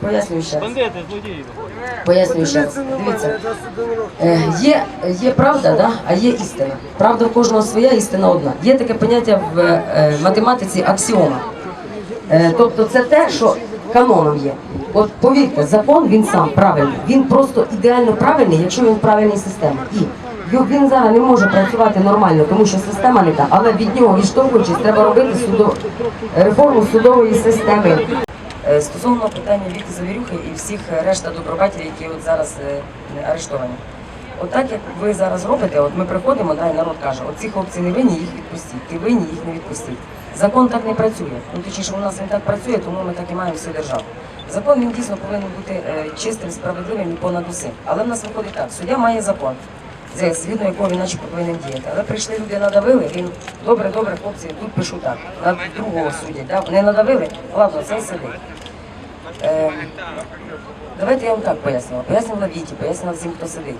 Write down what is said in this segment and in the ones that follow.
Пояснюю ще. раз. Бандити, злодії. Пояснюю ще. Дивіться. Е, є, є правда, да? а є істина. Правда в кожного своя, істина одна. Є таке поняття в е, математиці аксіома. Е, тобто це те, що каноном є. От повірте, закон він сам правильний. Він просто ідеально правильний, якщо він в правильній системі. І він зараз не може працювати нормально, тому що система не та. Але від нього відштовхуючись, треба робити судо... реформу судової системи. Е, Стосовно питання Віки Завірюхи і всіх решта добробатів, які от зараз е, арештовані. От так як ви зараз робите, от ми приходимо, да, і народ каже, от ці хлопці не винні, їх відпустіть, ти винні, їх не відпустіть. Закон так не працює. Ну точніше, у нас він так працює, тому ми так і маємо всю державу. Закон він дійсно повинен бути е, чистим, справедливим і понад усім. Але в нас виходить так: суддя має закон, з- згідно якого він наче повинен діяти. Але прийшли люди, надавили, він добре, добре, хлопці, тут пишу так. На другого суддять. Да? Не надавили, ладно, цей сидить. Е, давайте я вам так пояснила. Пояснила Віті, пояснила всім, хто сидить.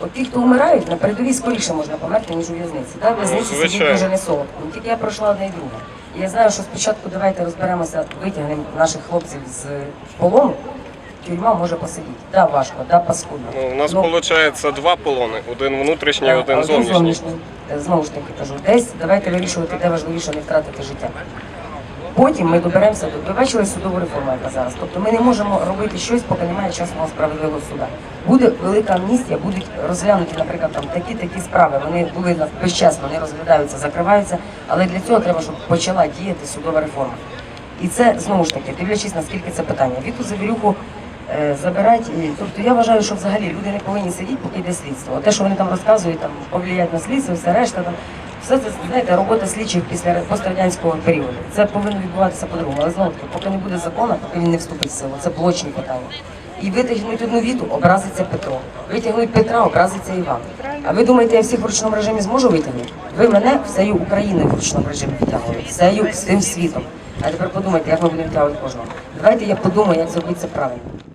От ті, хто вмирають, на передовій скоріше можна померти, ніж у в'язниці. Да? В в'язниці звичайно. дуже не солодко. Ну, Тільки я пройшла одне і друге. І я знаю, що спочатку давайте розберемося, витягнемо наших хлопців з полону. Тюрма може посидіти. Да, важко, да, паскудно. Ну, у нас Ну, виходить два полони: один внутрішній, а один зовнішній. Е, Знову ж таки кажу, десь давайте вирішувати, де важливіше не втратити життя. Потім ми доберемося до. Ви бачили судову реформу, яка зараз. Тобто ми не можемо робити щось, поки немає чесного справедливого суда. Буде велика амністія, будуть розглянуті, наприклад, там такі такі справи. Вони були на- безчесно, вони розглядаються, закриваються. Але для цього треба, щоб почала діяти судова реформа. І це знову ж таки, дивлячись, наскільки це питання. Віку Завірюху е. І, тобто я вважаю, що взагалі люди не повинні сидіти, поки йде слідство. Те, що вони там розказують, там повлиять на слідство, все решта там. Все це знаєте, робота слідчих після пострадянського періоду. Це повинно відбуватися по-другому. Але знову поки не буде закону, поки він не вступить в силу, це блочні питання. І витягнуть одну віту, образиться Петро. Витягнуть Петра, образиться Іван. А ви думаєте, я всіх в ручному режимі зможу витягнути? Ви мене всею Україною в ручному режимі витягнули, всею всім світом. А тепер подумайте, як ми будемо втягувати кожного. Давайте я подумаю, як зробити це правильно.